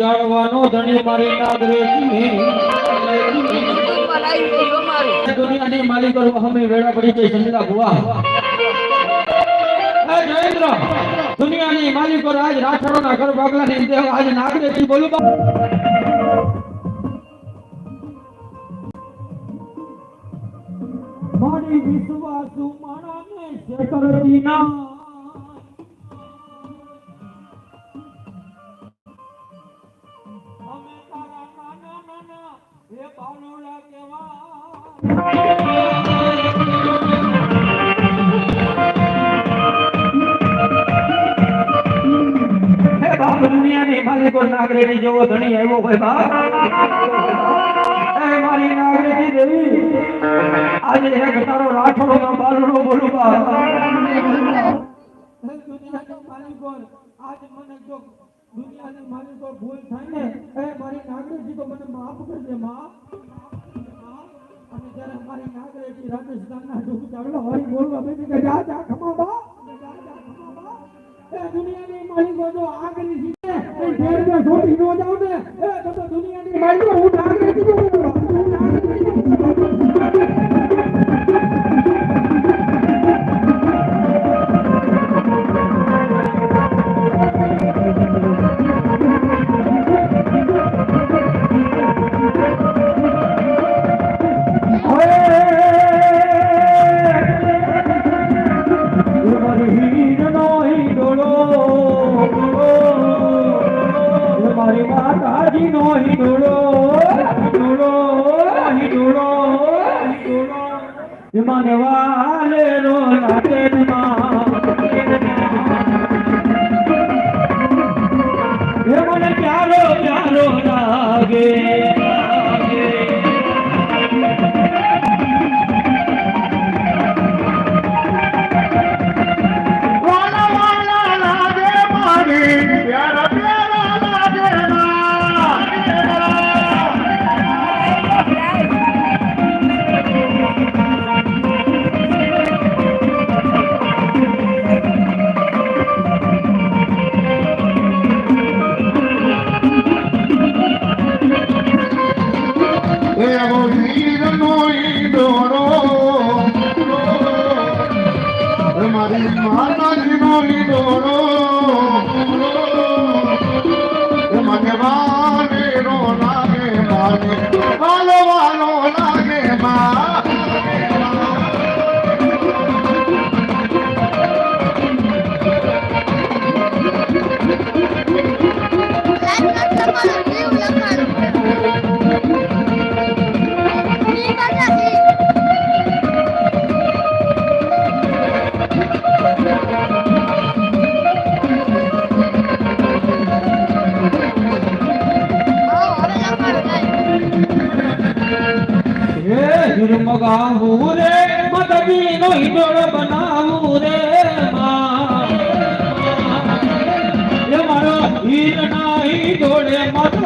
જાણવાનો ધણી મારી નાગરેજી દુનિયાની માલિકો અમે વેળા પડી ગઈ સંજલા ભુવા. જયેન્દ્ર દુનિયાની માલિકો આજ રાઠોડના ઘર બાગલાની દેવ આજ નાગરેજી બોલું મારી વિશ્વાસુ માણાને છેતરતી ના હે બાલુડા કેવા દુનિયાની માલિકો નાગરેની જેવો ધણી આવ્યો હોય બાપ. મારી નાગરેની દેવી આજે એક તારો રાઠોડો નો બોલું માલિકો આજ મને જો દુનિયાની માલિકો ભૂલ થાય ને મારી નાગરેજી તો મને માફ કરજે માં અને જ્યારે મારી નાગરેજી રાજસ્થાનના દુઃખ ચાવલો હોય બોલવા બેઠી કે જા જા ખમા બા. એ દુનિયાની માલિકો જો આગરી જીતે એ ઢેર જો છોડી નો જાવ ને એ તો દુનિયાની માલિકો હું નાગરેજી જો એ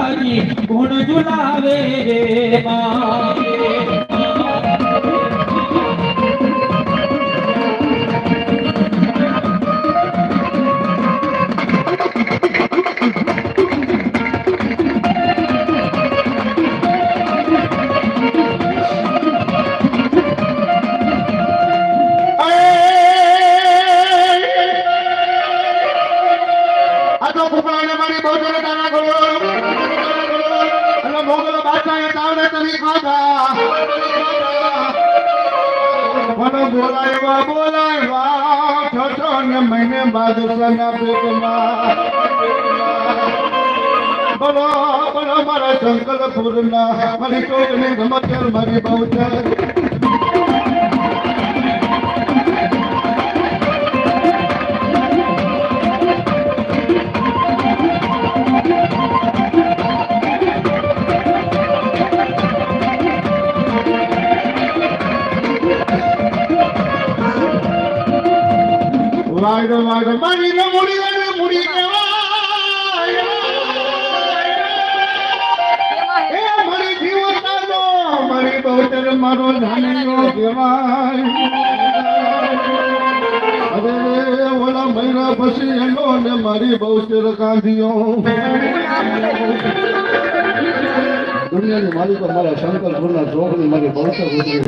માતાજી ગુણ જુલાવે રે માં. બોલાવ્યા બોલાવ્યા છસો ને મહિને બાદશાહના પેટમાં બોલો બોલો, મારા શંકરપુરના. મારી ચોકની રમત મારી બહુચર મારી મુડી વાયરો મુડી કહેવાય. એ મારી જીવતાનો મારી બહુચર મારો ધાન્યો કહેવાય. અરે ઓલા મહિના પછી એનો ને મારી બહુચર કાંધીઓ દુનિયાની માલિકો મારા ચોકની મારી બહુચર ગુજરી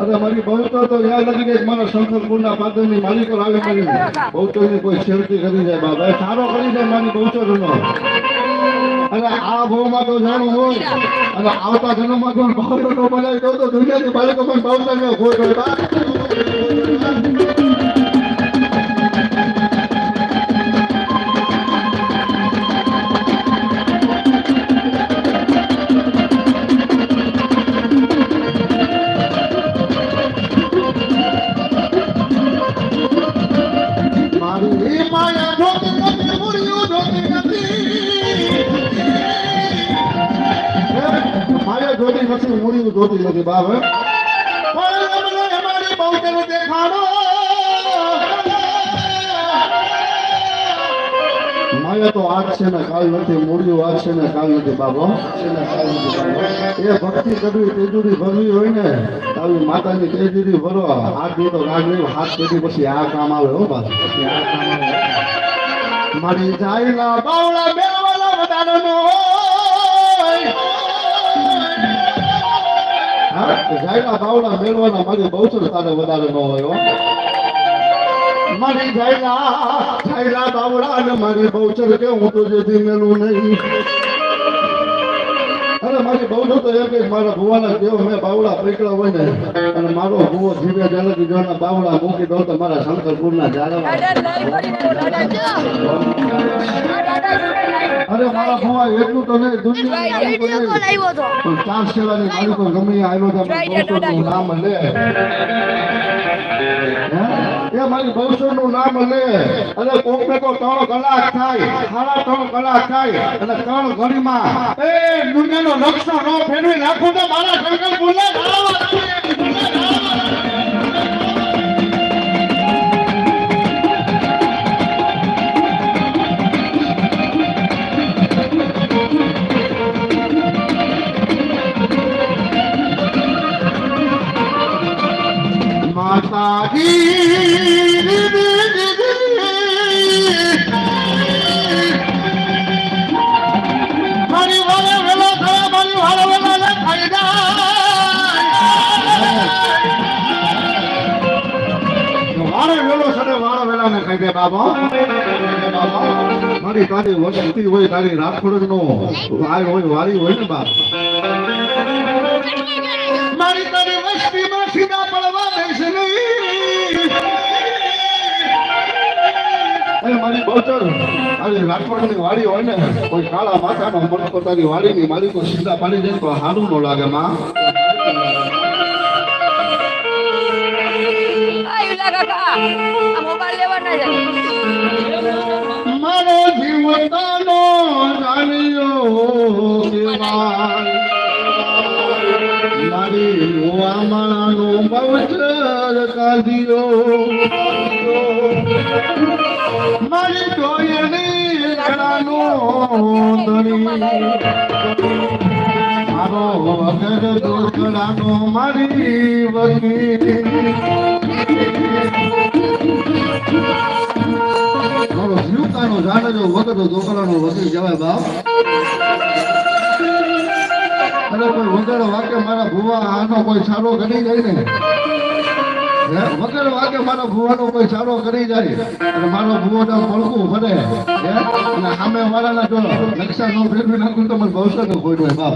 અરે મારી બહુચર તો યાદ નથી કે મારા શંકરપુરના પાદરની માલિકો આવે મારી બહુચરની કોઈ શેરતી કરી જાય બાબા સારો કરી જાય મારી બહુચરનો અને આ ભાવમાં તો જાણું હોય. અને આવતા જન્મમાં પણ ભાવનો નો બનાવી દો તો દુનિયાની બાળકો પણ ભાવતાને ખોટ હોય જોતી નથી મૂળિયું જોતી નથી, બાપ અમારી બહુચર દેખાડો. માયા તો આજ છે ને કાલ નથી મૂળિયું છે ને કાલ નથી એ ભક્તિ કરવી તેજુરી ભરવી હોય ને આવી માતાની તેજુરી ભરો. હાથ તો રાગવી હાથ પેઢી પછી આ કામ આવે, હો બા મારી જાય હા ભાવના મેળવાના મારી બહુચર તારે વધારે ન હોય મારી જાયલા જાયલા બાવળા અને મારી બહુચર કે હું તો જેથી મેલું નહીં અરે મારી બહુ તો એમ કે મારા ભુવાના દેવ મેં બાવળા પૈકડા હોય ને અને મારો ભુવો જીવે જલકી જોના બાવળા મૂકી દઉં તો મારા શંકરપુરના જાળવા અરે મારા ભુવા એટલું તો નહીં દુનિયાની માલિકો નહીં. પણ ચાર સેવાની માલિકો ગમે એ આવ્યો તો મારી નું નામ લે. હે? એ મારી નું નામ લે. અને કોકને તો ત્રણ કલાક થાય સાડા ત્રણ કલાક થાય અને ત્રણ ઘડીમાં એ દુનિયાનો નકશો ન ફેરવી નાખું તો મારા શંકરપુરને ધારવા મારી તારી વસ્તી હોય તારી રાખોડ નો વાય હોય વારી હોય ને બાપ મારી તારી વસ્તીમાં સીધા મારી બહુચર. તારી રાજકોટની વાડી હોય ને કોઈ કાળા માથાનો મણકો તારી વાડીની માલિકો સીધા પાડી દે તો સારું ન લાગે માં. મારો જીવતાનો જાણ્યો કેવાય. મારી વામાનો બહુચર કાઢ્યો. મારી ડોયની ગળાનો ધણી. મારો વગર દોકડાનો મારી વગી મારો જીવતાનો જાણજો વગર દોકડાનો વગી જવાય બાપ. અરે કોઈ વગર વાકે મારા ભુવા આનો કોઈ સારો કરી જાય ને? વગર વાગે મારા ભુવાનો કોઈ સારો કરી જાય. અને મારો ભુવો તો પડકું ભરે? અને સામે વાળાના જો નકશા નો ફેરવી નાખું તો મને ભવસરનું ખોટું બાપ.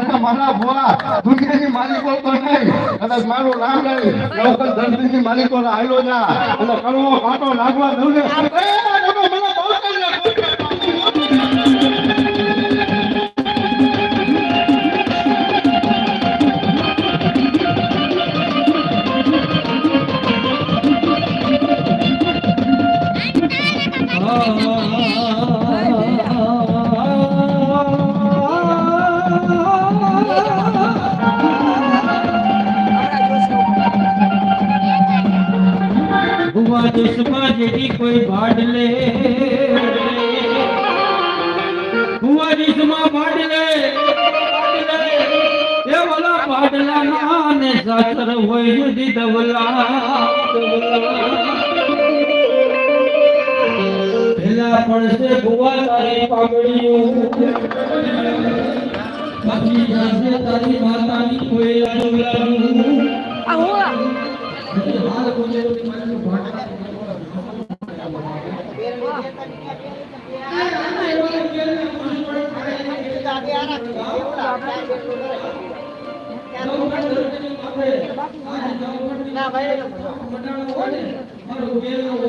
અને મારા ભુવા દુનિયાની માલિકો તો નહીં. કદાચ મારું નામ નહીં લોકલ ધરતીની માલિકો આવ્યો જા. અને કરવો કાંટો લાગવા દઉં ને કોઈ ભાટ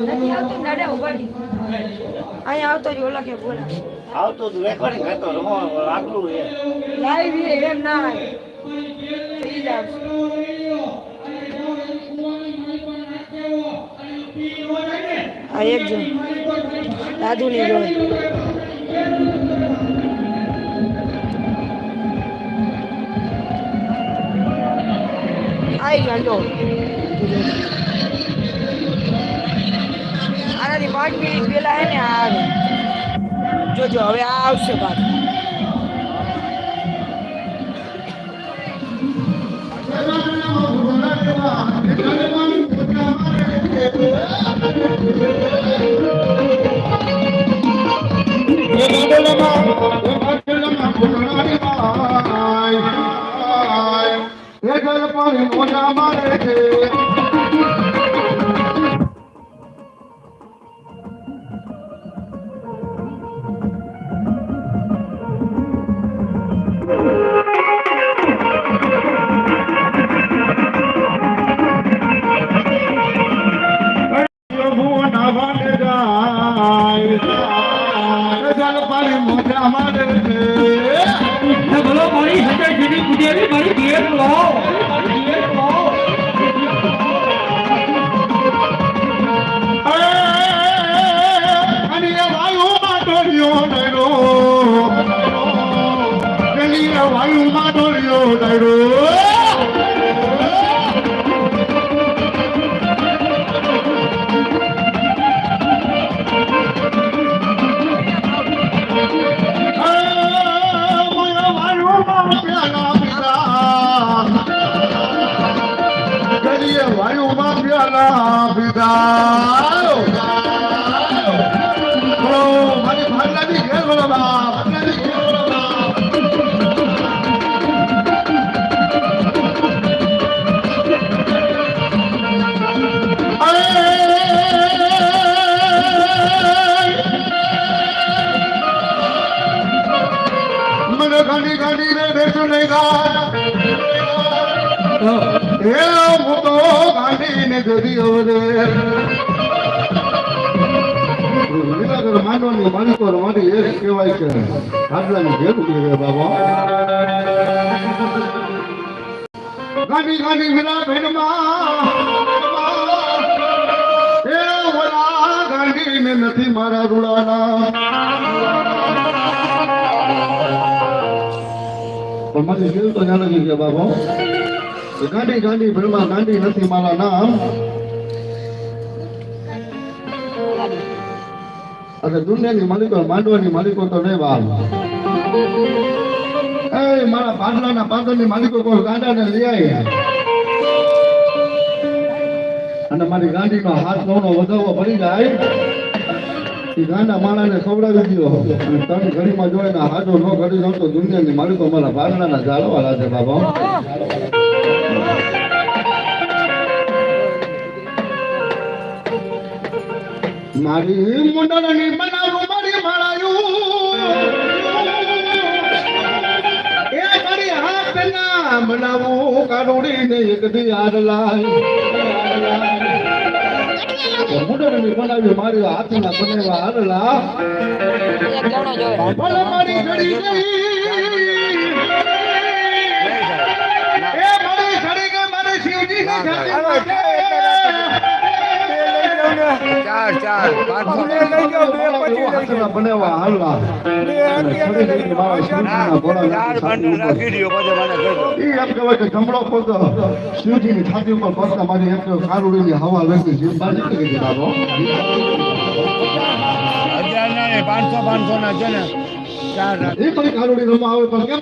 નથી આવતું. અહીંયા આવતો જ ઓલા કે બોલા આવતો તો રેકોર્ડિંગ કરતો રમો આગલું એ લાઈવ એમ ના આવે આ એક જણ દાદુ ની જોડે. આઈ જો. આનાથી પાંચ મિનિટ પહેલાં હે ને આ આવે જોજો, હવે આ આવશે પાછું. પાણી મોજા મારે છે લો મારી ઘેર લો અને વાયુમાં ડોળ્યો ડરો ગાડી ગાડી ને બેસો નહીં ગા માનવાની માલિકો મારી એ કહેવાય કે આટલાની ઉડી ગયો બાબા. ગાડી ગાડી વિના ભેડમાં નથી મારા રૂડાના. પણ મને કેવું તો જાણે કે બાબા? ગાડી ગાડી ભીડમાં ગાંડી નથી મારા નામ. અને દુનિયાની માલિકો, માંડવાની માલિકો તો નહીં વાલ મારા પાંદડાના પાંદરની માલિકો કોઈ ગાંડાને લઈ આવી અને મારી ગાંડીનો હાથ નવનો વધાવો ભરી જાય. એ ગાંડા માણાને ખવડાવી દો અને ત્રણ ઘડીમાં જોઈને હાજો ન ઘડી દઉં તો દુનિયાની માલિકો મારા પાંદડાના જાળવા લાગે બાબા મારી મુંડળની બનાવું મારી માળાયું. એ મારી હાથ ના બનાવું કારોડી ને એક દી હાર લાય મુંડળની બનાવી મારી હાથ ના બનાવ્યા હાર લા ભલે મારી ઘડી ગઈ. એ મારી ઘડી ગઈ મારી શિવજી ની ઘડી માટે ચાર ચાર પાંચસો. બનાવવા હાલવા. જમણો છાતી ઉપર પડતા મારી એક કારુડીની હવા વેચી છે બાજી કરી દીધી બાબો. ના પાંચસો પાંચસો ના છે ને. ચાર એ કોઈ કારુડી રમવા આવે પણ કેમ?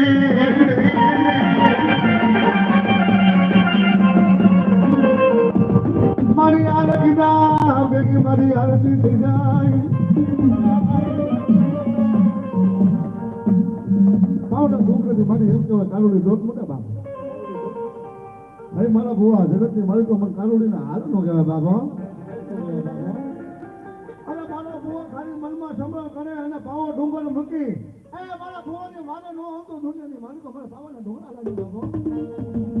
બેગી મારી આરતી થઈ જાય. પાવડા છોકરાથી મારી એમ કહેવાય કાનુડી જોત મોટા બાપ. ભાઈ, મારા ભુવા જગતની મારી તો મને કાનુડીના હાથ નો કહેવાય બાબા અરે મારો ભુવા ખાલી મનમાં સંભળ કરે અને પાવો ડુંગર મૂકી. એ મારા ભુવાની માને નો હતો દુનિયાની મારી તો મને પાવાના ડુંગરા લાગી બાબા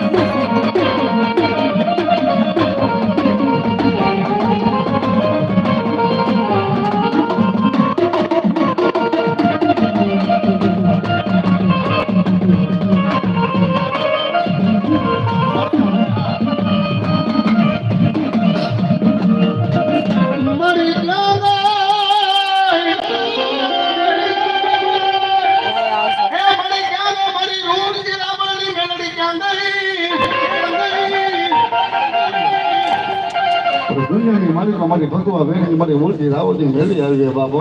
ભગવા વેગની મારી મૂર્તિ રાવતી મેળી આવી છે બાબો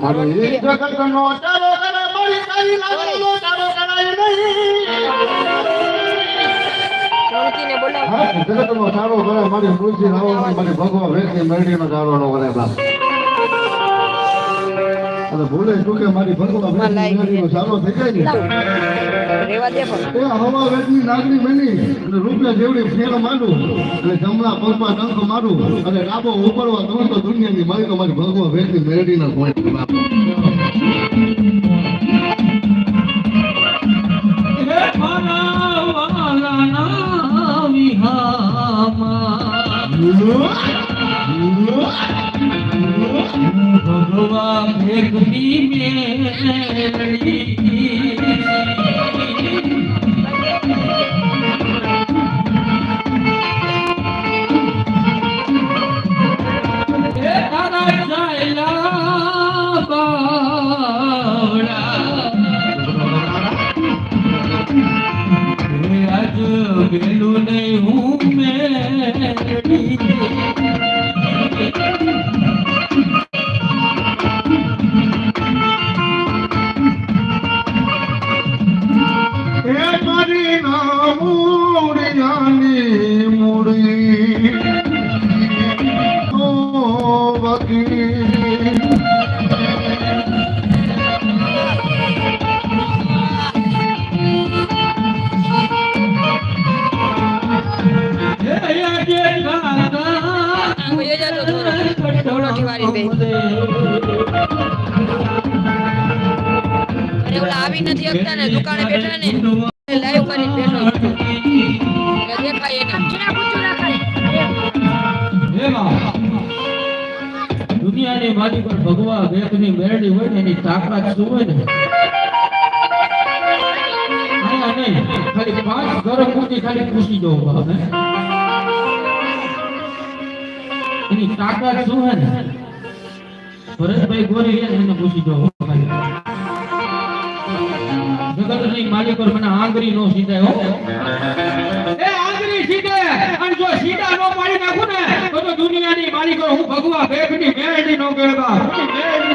મારો એક જગતનો ચારો કરે મારી તારી લાગણીનો ચારો કરાય નહીં. હા જગતનો ચારો કરે મારી મૂર્તિ રાવતી મારી ભગવા વેગની મેળડીનો ચારો નો કરે બાપ. અને ભૂલે ચૂકે મારી ભગવા વેગની મેળડીનો ચારો થઈ જાય ને? રેવા દે પણ. એ હવા વેચની નાગરી બની અને રૂપિયા જેવડી ફેર મારું અને જમણા પગમાં ડંખ મારું અને ડાબો ઉપરવા દઉં તો દુનિયાની મારી ભગવાન મારી ભગવા વેચની મેળડી ના કોઈ હે ભગવાન ભેગની મેળડી વારી દે. અરે ઓલા આવી નથી શકતા ને દુકાને બેઠા ને. લાઈવ કરીને બેઠો દેખાય એને. દુનિયાની મારી પર ભગવા વેગની મેરડી હોય ને એની તાકાત શું હોય ને? ખાલી પાંચ ગરમ મૂકી ખાલી પૂછી દઉં બાપ એની તાકાત શું હે ને? ભરતભાઈ ગોરી ને એને પૂછી દઉં ખાલી જગતની માલિક પર મને આંગરી નો સીધાય હો. એ આંગરી સીધે અને જો સીધા નો પાડી નાખું ને તો દુનિયાની માલિકો હું ભગવા ભેગની મેળડી નો ગેળવા મેરડી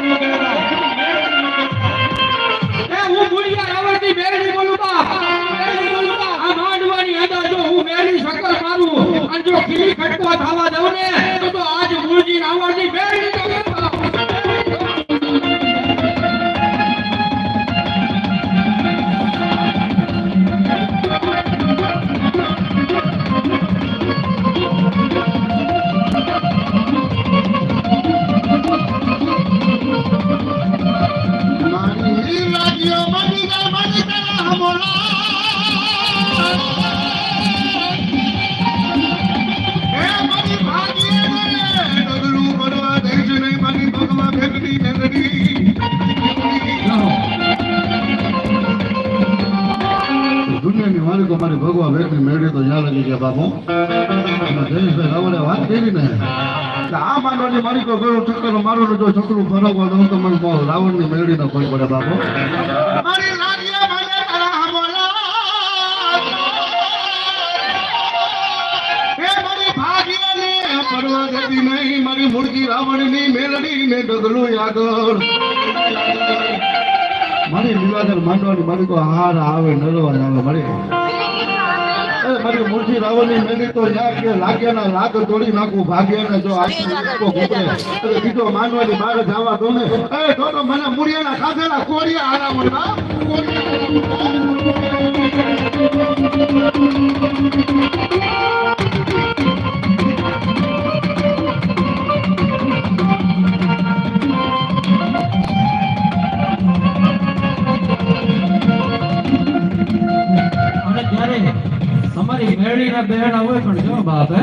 દુનિયાની મારી ભગવા ભેગડી મેળવી તો યાદ લાગી ગયા બાપુ. જયેશભાઈ રાવલે વાત કરી ને આ મારી તો ગયો છોકરો મારું ને જો છકડું ફરવા દઉં તો મને રાવણ રાવણની મેળવી ન કોઈ પડે બાપુ. હમોલા. મારી મૂર્તિ રાવણની મેલડી ને ડગલું આગળ મારી લીલાધર માંડવાની મારી તો હાર આવે નરવા આવે મારી. મારી મૂર્તિ રાવણની મેલી તો યા કે લાગ્યાના લાગ તોડી નાખું ભાગ્યાને જો આખી અરે બીજો માનવાની બહાર જવા દો ને. એ તો તો મને મૂળિયાના ખાધેલા કોડિયા આરામ કોરિયા અમારી બેન આવે પણ જો બાપ, હે?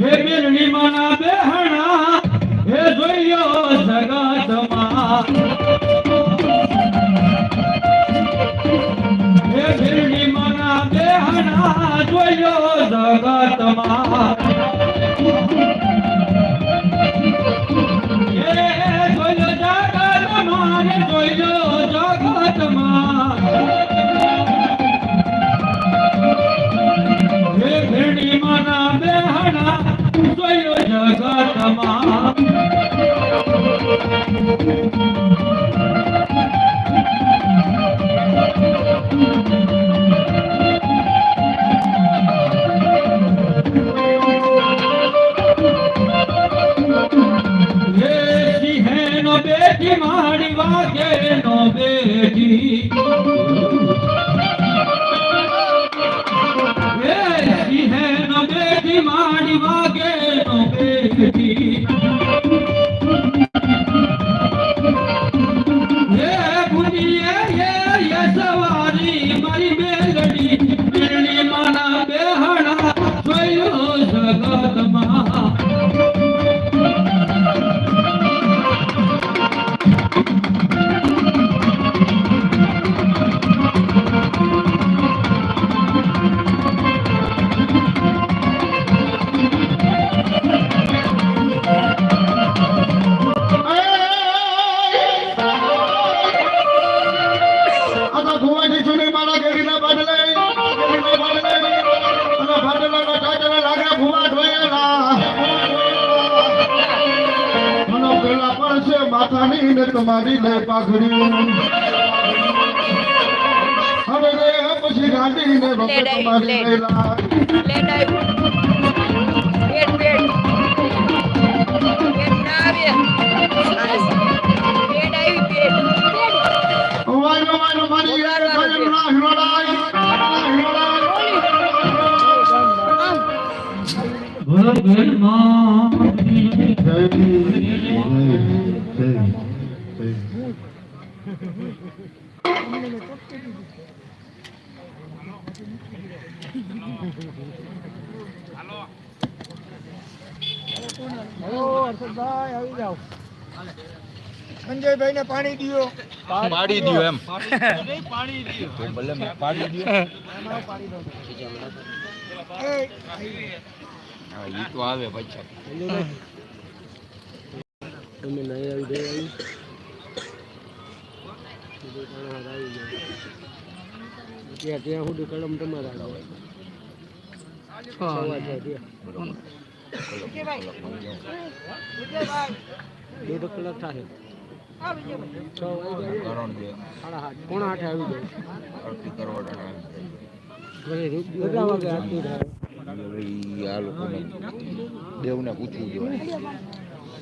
હે મેલડી માના બેહણા હે જોયો જગતમાં. હે મેલડી માના બેહણા જોયો જગતમાં. હે જોયો જગતમાં જોયો માથાની ને તમારી લે પાઘડી. પછી ગાંડી વખત ભગવાન સંજયભાઈ ને પાણી દિયો. પાડી દિયો એમ. ભલે મેં પાડી દો એ તો આવે પછી. તમે નહીં આવી ગઈ ત્યાં ત્યાં સુધી કલમ તમારા હોય. દોઢ કલાક થાય. છ વાગે પોણા આઠે આવી જાય. કેટલા વાગે આરતી થાય. દેવને પૂછવું જોઈએ.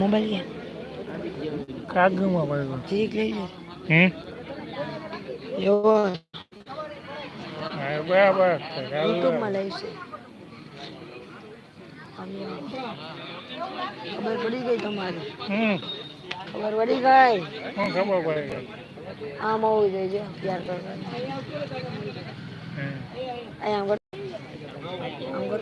મોબાઈલ કાગમાં પડ્યો ઠીક લઈ લે. હમ? એવો. બરાબર. યુટ્યુબમાં લઈશ ખબર પડી ગઈ તમારી? ખબર પડી ગઈ? ખબર પડી પડે આમ મોવું જોઈએ પ્યાર કરો અહીંયા આમ કર આમ કર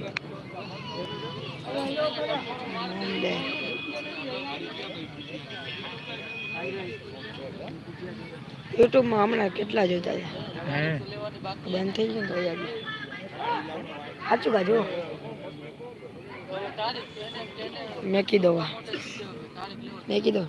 યુટ્યુબમાં હમણાં કેટલા જોતા બંધ થઈ ગયું તો મેકી સાચું કાજુ મેકી દો મેં કીધો.